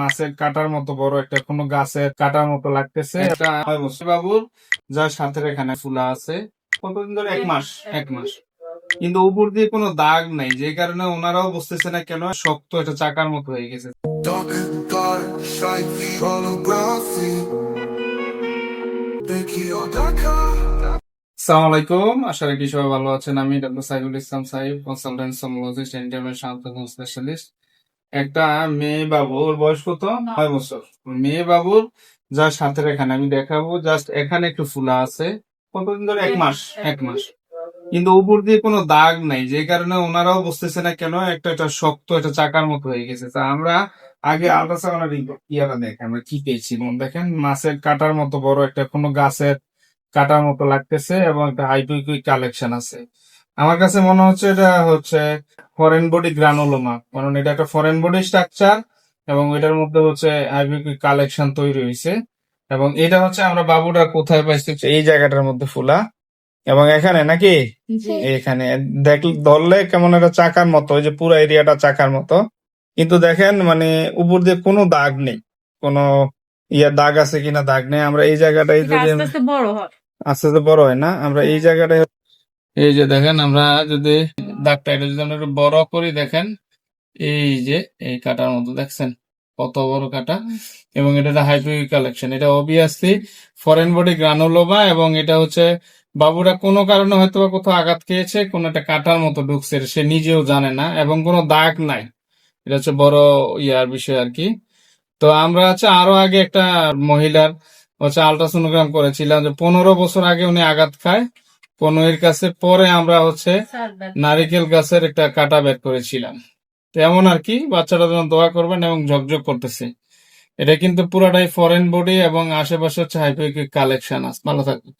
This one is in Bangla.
মাছের কাটার মতো বড় একটা কোনো গাছের কাটার মতো লাগতেছে। এটা বাবুর যার সাথে এখানে ফুলা আছে। কতদিন ধরে? এক মাস এক মাস। কিন্তু উপর দিয়ে কোনো দাগ নাই যে কারণে ওনারাও বুঝতেছে না কেন শক্ত এটা চাকার মতো হয়ে গেছে। আশা রাখি সবাই ভালো আছেন। আমি ডক্টর সাইফুল ইসলাম সাহেব কনসালটেন্ট সমোলজিস্ট শান্তকম স্পেশালিস্ট একটা মেয়ে বাবুর বয়স কত? নয় বছর। মেয়ে বাবুর যার সাথে এখানে আমি দেখাবো জাস্ট এখানে একটু ফুলা আছে। কতদিন ধরে? এক মাস এক মাস। কিন্তু উপর দিয়ে কোনো দাগ নাই যে কারণে ওনারাও বুঝতেছে না কেন একটা একটা শক্ত একটা চাকার মতো হয়ে গেছে। তা আমরা আগে আল্ট্রাসাউন্ড ইয়ারা দেখে আমরা কি পেয়েছিলাম দেখেন মাছের কাটার মতো বড় একটা কোনো গাছের কাটার মতো লাগতেছে এবং একটা হাইপিকুইক কালেকশন আছে। আমার কাছে মনে হচ্ছে এটা হচ্ছে ফরেন বডি গ্রানোলোমা কারণ এটা একটা ফরেন বডি স্ট্রাকচার এবং এটার মধ্যে হচ্ছে হাইপিকুইক কালেকশন তৈরি হয়েছে। এবং এটা হচ্ছে আমরা বাবুটা কোথায় পাইছি এই জায়গাটার মধ্যে ফুলা। এবং এখানে নাকি? এখানে দেখ ধরলে কেমন একটা চাকার মতো ওই যে পুরো এরিয়াটা চাকার মতো। কিন্তু দেখেন মানে উপর দিয়ে কোনো দাগ নেই। কোনো ইয়া দাগ আছে কিনা দাগ নেই। আমরা এই জায়গাটাই যদি আস্তে আস্তে বড় হয়। আস্তে আস্তে বড় হয় না। আমরা এই জায়গাটায় এই যে দেখেন, আমরা যদি দাগটা এটা যদি আমরা একটু বড় করি, দেখেন, এই যে এই কাটার মতো, দেখছেন? কত বড় কাটা। এবং এটা হাইড্রোইক কালেকশন এটা অবভিয়াসলি ফরেন বডি গ্রানুলোমা এবং এটা হচ্ছে বাবুরা কোনো কারণে হয়তো বা কোথাও আঘাত খেয়েছে, কোনো একটা কাটার মতো ঢুকছে সে নিজেও জানে না এবং কোনো দাগ নাই। এটা হচ্ছে বড় ইয়ার বিষয় আর কি। তো আমরা হচ্ছে আরও আগে একটা মহিলার হচ্ছে আলট্রাসোনোগ্রাম করেছিলাম যে পনেরো বছর আগে উনি আঘাত খায়। পনেরোর কাছে পরে আমরা হচ্ছে নারিকেল গাছের একটা কাটা বের করেছিলাম। তেমন এমন আর কি বাচ্চারা যেন দোয়া করবেন এবং ঝকঝক করতেছে। এটা কিন্তু পুরাটাই ফরেন বডি এবং আশেপাশে হচ্ছে হাইপেক কালেকশন আছে। ভালো থাকবে